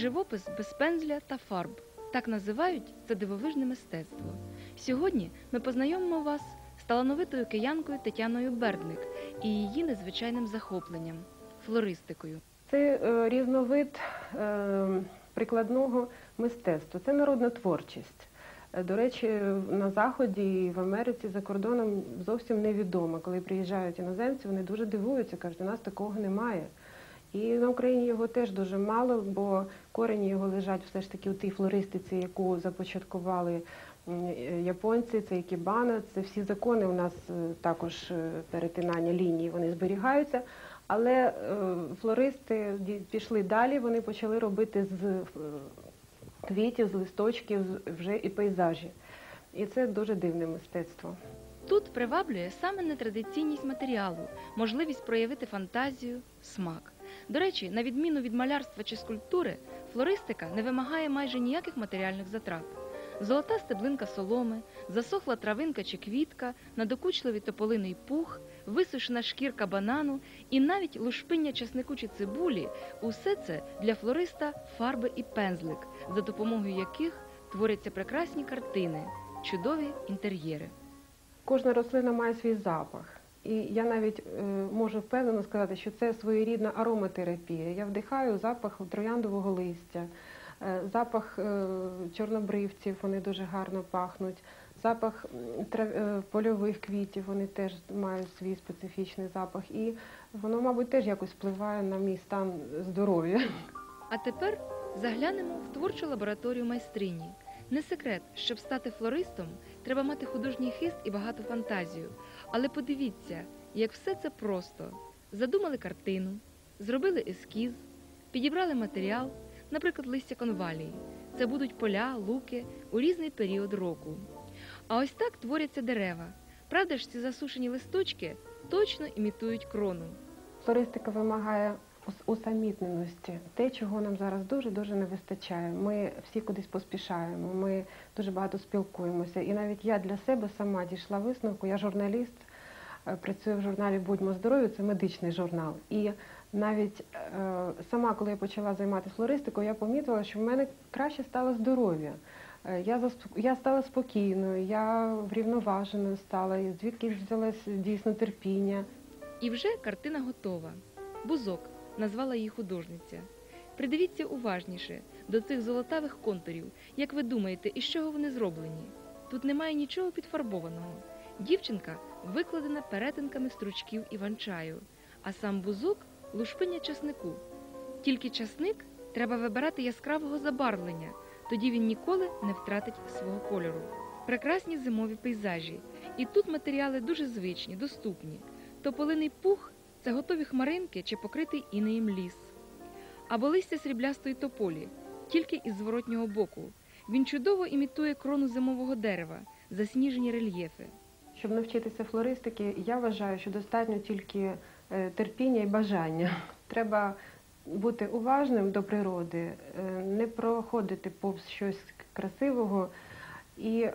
Живопис без пензля та фарб. Так називають це дивовижне мистецтво. Сьогодні ми познайомимо вас з талановитою киянкою Тетяною Бердник і її незвичайним захопленням флористикою. Це е, різновид е, прикладного мистецтва, це народна творчість. Е, До речі, на Заході і в Америці за кордоном зовсім невідомо. Коли приїжджають іноземці, вони дуже дивуються, кажуть, у нас такого немає. І на Україні його теж дуже мало, бо корені його лежать все ж таки у тій флористиці, яку започаткували японці, це ікебана, це всі закони у нас е, також е, перетинання лінії, вони зберігаються. Але е, флористи пішли далі, вони почали робити з квітів, з листочків вже і пейзажі. І це дуже дивне мистецтво. Тут приваблює саме нетрадиційність матеріалу, можливість проявити фантазію, смак. До речі, на відміну від малярства чи скульптури, флористика не вимагає майже ніяких матеріальних затрат. Золота стеблинка соломи, засохла травинка чи квітка, надокучливий тополиний пух, висушена шкірка банану і навіть лушпиння часнику чи цибулі усе це для флориста фарби і пензлик, за допомогою яких творяться прекрасні картини, чудові інтер'єри. Кожна рослина має свій запах. І я навіть е, можу впевнено сказати, що це своєрідна ароматерапія. Я вдихаю запах трояндового листя, е, запах е, чорнобривців, вони дуже гарно пахнуть, запах польових квітів, вони теж мають свій специфічний запах. І воно, мабуть, теж якось впливає на мій стан здоров'я. А тепер заглянемо в творчу лабораторію майстрині. Не секрет, щоб стати флористом, треба мати художній хист і багату фантазію. Але подивіться, як все це просто. Задумали картину, зробили ескіз, підібрали матеріал, наприклад, листя конвалії. Це будуть поля, луки у різний період року. А ось так творяться дерева. Правда ж, ці засушені листочки точно імітують крону. Флористика вимагає усамітненості, те, чого нам зараз дуже-дуже не вистачає. Ми всі кудись поспішаємо, ми дуже багато спілкуємося. І навіть я для себе сама дійшла висновку, я журналіст, е, працюю в журналі Будьмо здорові, це медичний журнал. І навіть е, сама, коли я почала займатися флористикою, я помітила, що в мене краще стало здоров'я. Е, Я, я стала спокійною, я врівноваженою стала, і звідки взялось дійсно терпіння. І вже картина готова. Бузок назвала її художниця. Придивіться уважніше до цих золотавих контурів. Як ви думаєте, із чого вони зроблені? Тут немає нічого підфарбованого. Дівчинка викладена перетинками стручків іван-чаю, а сам бузок лушпиня часнику. Тільки часник треба вибирати яскравого забарвлення, тоді він ніколи не втратить свого кольору. Прекрасні зимові пейзажі. І тут матеріали дуже звичні, доступні. Тополиний пух це готові хмаринки чи покритий інеєм ліс. Або листя сріблястої тополі, тільки із зворотнього боку. Він чудово імітує крону зимового дерева, засніжені рельєфи. Щоб навчитися флористики, я вважаю, що достатньо тільки е, терпіння і бажання. Треба бути уважним до природи, е, не проходити повз щось красивого і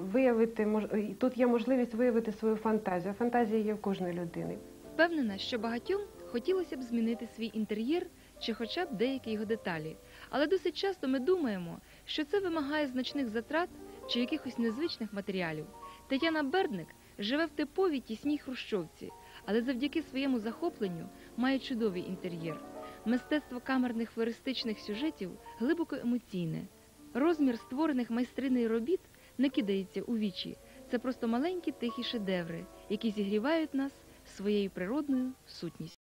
виявити мож- і тут є можливість виявити свою фантазію. Фантазія є в кожної людини. Впевнена, що багатьом хотілося б змінити свій інтер'єр чи хоча б деякі його деталі. Але досить часто ми думаємо, що це вимагає значних затрат чи якихось незвичних матеріалів. Тетяна Бердник живе в типовій тісній хрущовці, але завдяки своєму захопленню має чудовий інтер'єр. Мистецтво камерних флористичних сюжетів глибоко емоційне. Розмір створених майстринею робіт не кидається у вічі. Це просто маленькі тихі шедеври, які зігрівають нас своєю природною сутністю.